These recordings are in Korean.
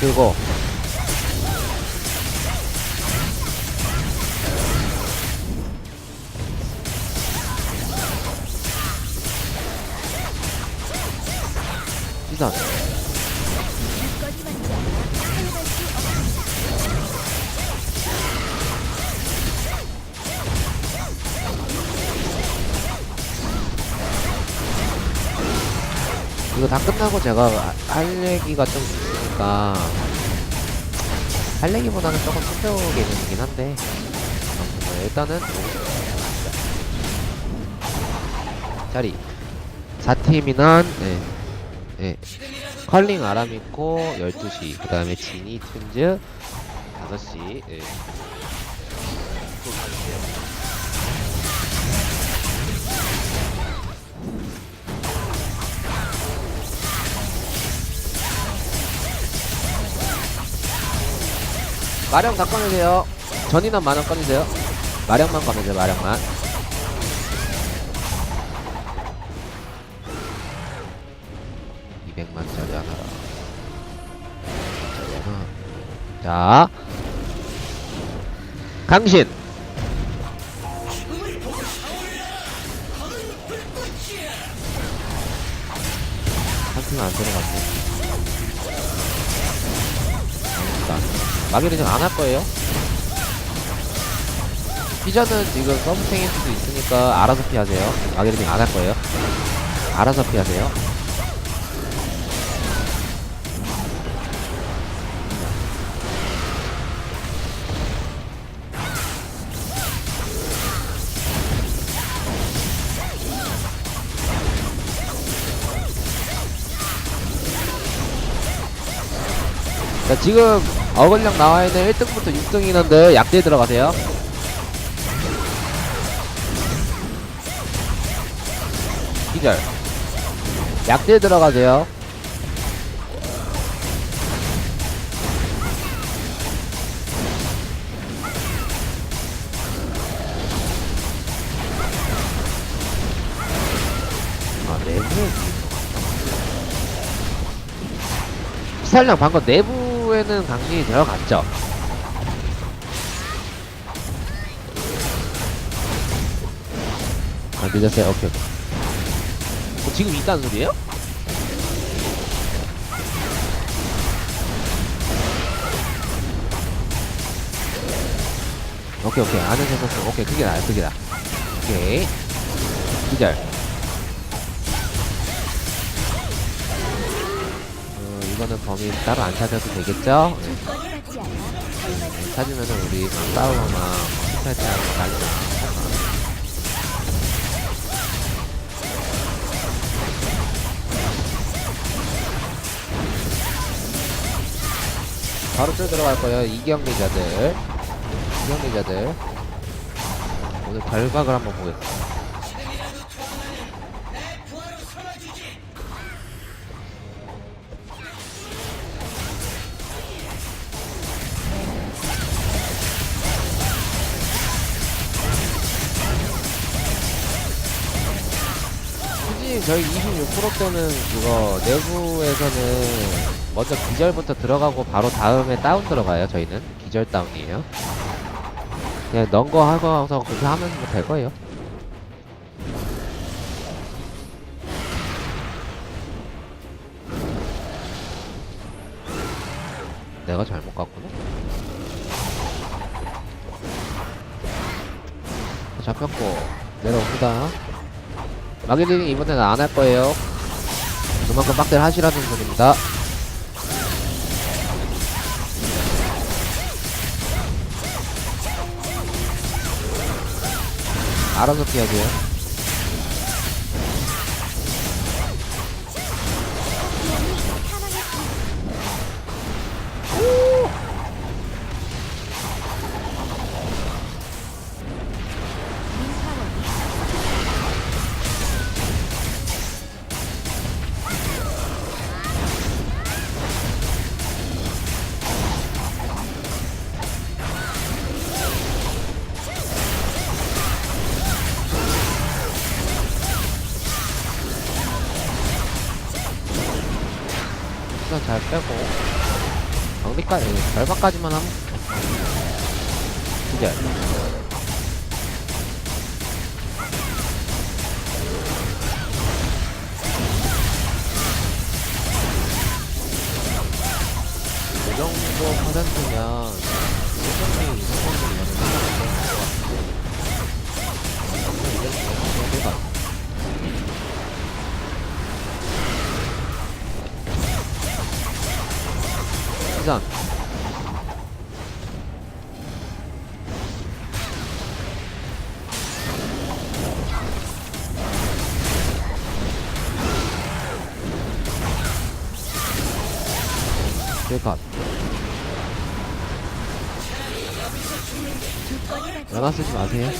들고 시선. 이거 다 끝나고 제가 아- 할 얘기가 좀 있으니까 할 얘기보다는 조금 순표 개념이긴 한데 아무튼 뭐 일단은 자리 4팀이난 네. 네. 컬링 아라미코 12시 그 다음에 지니 툰즈 5시 네. 마령 다 꺼내세요. 전인한 만원 꺼내세요. 마령만 꺼내세요, 마령만. (200만) 짜리 하나 짜리 하나 자 강신 한 팀은 안 들어갔네 아닙니다 마개를 지금 안 할 거예요. 피자는 지금 서브탱일 수도 있으니까 알아서 피하세요. 마개를 지금 안 할 거예요. 알아서 피하세요. 자, 지금 어글령 나와 있는 1등부터 6등이는데 약대 들어가세요. 기절. 약대 들어가세요. 아, 내부에 피살량 방금 내부 에는 강진이 들어갔죠. 아, 늦었어요. 오케이. 어, 지금 있다는 소리예요? 오케이, 오케이. 아는 생각했어. 오케이, 그게 나야, 그게 나. 오케이. 기절. 이거는 범인 따로 안 찾아도 되겠죠? 네. 찾으면은 우리 막 싸우거나 스타트하는 거 난리 나. 바로 쭉 들어갈 거예요. 이경리자들. 이경리자들. 오늘 결각을 한번 보겠습니다. 저희 26%때는 그거 내부에서는 먼저 기절부터 들어가고 바로 다음에 다운 들어가요 저희는. 기절 다운이에요. 그냥 넌거 하고서 그렇게 하면 뭐될 거예요. 내가 잘못 갔구나. 잡혔고 내려옵니다 마기리는 이번에는 안 할 거예요. 그만큼 빡들 하시라는 소리입니다. 알아서 피하세요. 잘 빼고 정리까지, 절반까지만 하면. 기절. 이 정도 퍼센트면 딜컷 주권이 연화 쓰지 마세요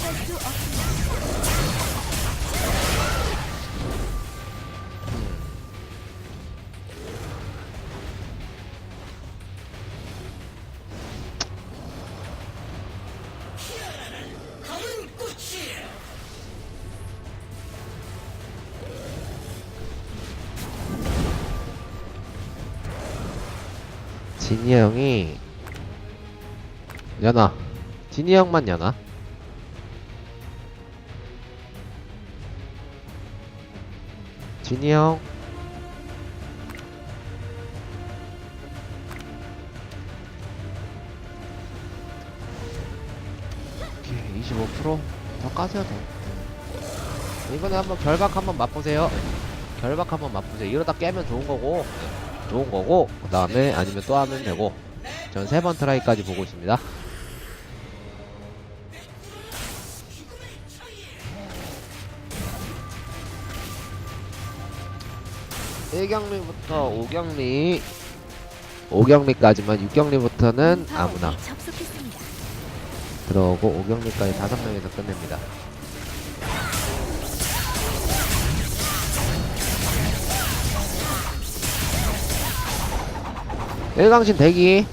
진이 형이 연화 진이 형만 연화 진이 형? 오케이 25%더 까세요 더. 이번에 한번 결박 한번 맛보세요. 결박 한번 맛보세요. 이러다 깨면 좋은 거고 좋은 거고 그 다음에 아니면 또 하면 되고 전 세 번 트라이까지 보고 있습니다. 일경리부터 5경리 5경리까지만 6경리부터는 아무나. 접속했습니다. 들어오고 5경리까지 5명에서 끝냅니다 일강신 대기.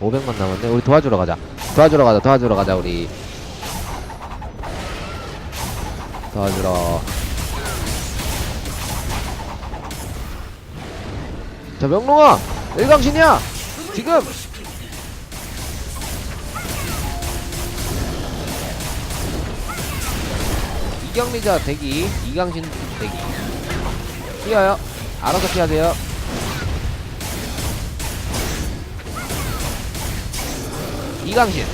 500만 남았네. 우리 도와주러 가자. 도와주러 가자. 도와주러 가자 우리. 도와주러. 자 명롱아 일강신이야! 지금! 이경리자 대기 이강신 대기. 뛰어요. 알아서 피하세요 이강신.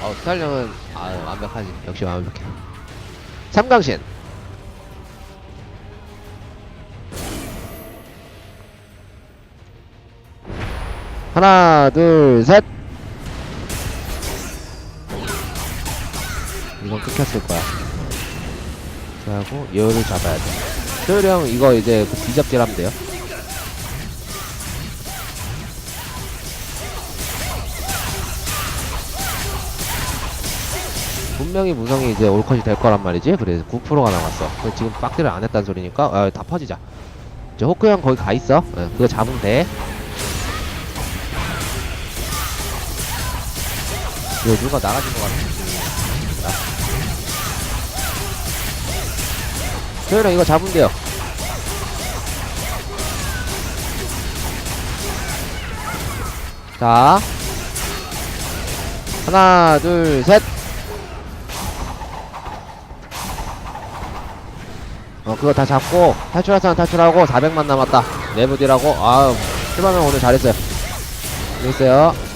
어 스타일령은 아 완벽하지. 역시 완벽해. 삼강신. 하나 둘셋. 이건 끊겼을 거야. 하고 여를 잡아야 돼 소율형 이거 이제 그 뒤잡질 하면 돼요. 분명히 무성이 이제 올컷이 될 거란 말이지. 그래서 9%가 남았어. 그래서 지금 빡디를 안 했단 소리니까 아, 다 퍼지자. 이제 호크 형 거기 가 있어. 예, 그거 잡으면 돼. 이거 누가 나가진 것 같은 데 소율형 이거 잡으면 돼요. 자. 하나 둘셋. 어 그거 다 잡고 탈출할 사람 탈출하고 400만 남았다. 내부디라고. 아우 출발명 오늘 잘했어요. 재밌어요